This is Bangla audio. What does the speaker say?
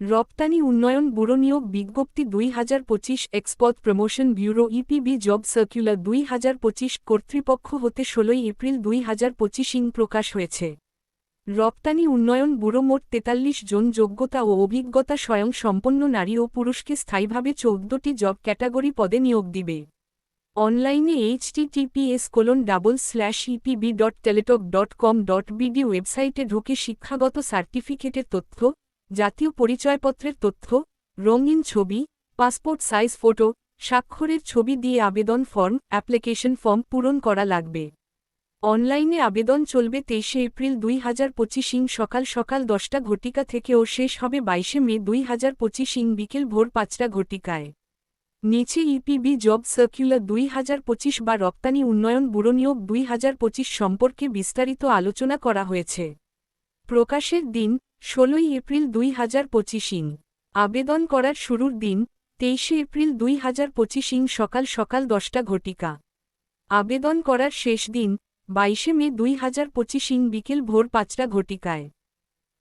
রপ্তানি উন্নয়ন ব্যুরো নিয়োগ বিজ্ঞপ্তি দুই হাজার পঁচিশ export promotion bureau EPB job circular দুই হাজার পঁচিশ কর্তৃপক্ষ হতে ষোলোই এপ্রিল দুই হাজার পঁচিশ ইং প্রকাশ হয়েছে। রপ্তানি উন্নয়ন ব্যুরো মোট তেতাল্লিশ জন যোগ্যতা ও অভিজ্ঞতা স্বয়ং সম্পন্ন নারী ও পুরুষকে স্থায়ীভাবে চৌদ্দটি জব ক্যাটাগরি পদে নিয়োগ দিবে। অনলাইনে HTTPS colon double slash EPB dot Teletalk dot com dot BD ওয়েবসাইটে ঢুকে শিক্ষাগত সার্টিফিকেটের তথ্য জাতীয় পরিচয়পত্রের তথ্য, রঙিন ছবি, পাসপোর্ট সাইজ ফটো, স্বাক্ষরের ছবি দিয়ে আবেদন ফর্ম, অ্যাপ্লিকেশন ফর্ম পূরণ করা লাগবে। অনলাইনে আবেদন চলবে তেইশে এপ্রিল দুই হাজার পঁচিশ ইং সকাল সকাল দশটা ঘটিকা থেকে ও শেষ হবে বাইশে মে দুই হাজার পঁচিশ ইং বিকেল ভোর পাঁচটা ঘটিকায়। নিচে ইপিবি জব সার্কুলার দুই হাজার পঁচিশ বা রপ্তানি উন্নয়ন ব্যুরো নিয়োগ দুই হাজার পঁচিশ সম্পর্কে বিস্তারিত আলোচনা করা হয়েছে। প্রকাশের দিন ষোলোই এপ্রিল দুই হাজার পঁচিশিং আবেদন করার শুরুর দিন, তেইশে এপ্রিল দুই হাজার পঁচিশিং সকাল সকাল দশটা ঘটিকা। আবেদন করার শেষ দিন, বাইশে মে দুই হাজার পঁচিশিং বিকেল ভোর পাঁচটা ঘটিকায়।